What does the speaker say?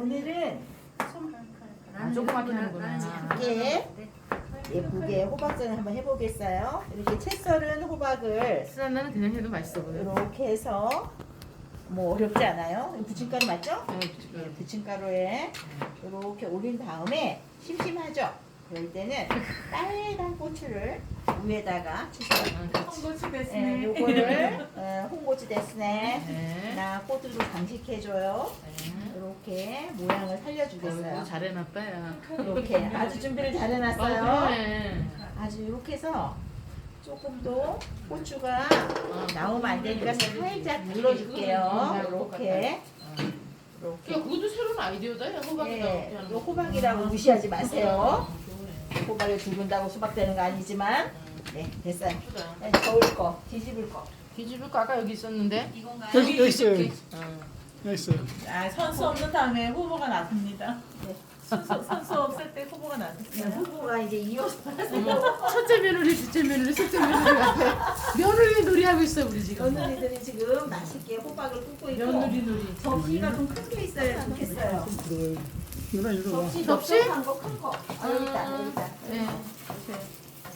오늘은 아, 조그맣게 하는구나. 작게 예쁘게 호박전을 한번 해보겠어요. 이렇게 채 썰은 호박을 수산나는 그냥 해도 맛있어 보여. 이렇게 해서 뭐 어렵지 않아요? 이거 부침가루 맞죠? 네, 네, 부침가루. 부침가루에 이렇게 올린 다음에 심심하죠? 그럴 때는 빨간 고추를 위에다가 치세요. 아, 그렇지. 네, 됐네. 요거를 어, 홍고추 데스네. 네. 나 호두로 장식해줘요. 네. 이렇게 모양을 살려주겠어요. 잘해놨다 야. 이렇게 아주 준비를 잘 아, 해놨어요. 그래. 아주 이렇게 해서 조금 더 고추가 어. 나오면 안 되니까 살짝 눌러줄게요. 이렇게 야, 이렇게. 그것도 새로운 아이디어다. 야, 호박이다. 네, 이거 호박이라고 무시하지 마세요. 호박을 두른다고 수박 되는 거 아니지만 네 됐어요. 네, 저을 거, 뒤집을 거. 뒤집을 거 아까 여기 있었는데. 여기 여기 있어요. 여기 어. 여기 있어요. 아, 선수 없는 다음에 후보가 나섭니다. 네. 선수, 선수 없을 때 후보가 네, 나섰어요. 후보가 이제 이어서 첫째 며느리, 둘째 며느리, 셋째 며느리 며느리 놀이하고 있어 우리 지금. 며느리들이 지금 맛있게 호박을 굽고 있고 며느리 놀이. 접시가 좀 큰 게 있어야 좋겠어요. 누나 이리 와. 접시 접시? 넓적한 거큰 거. 아, 여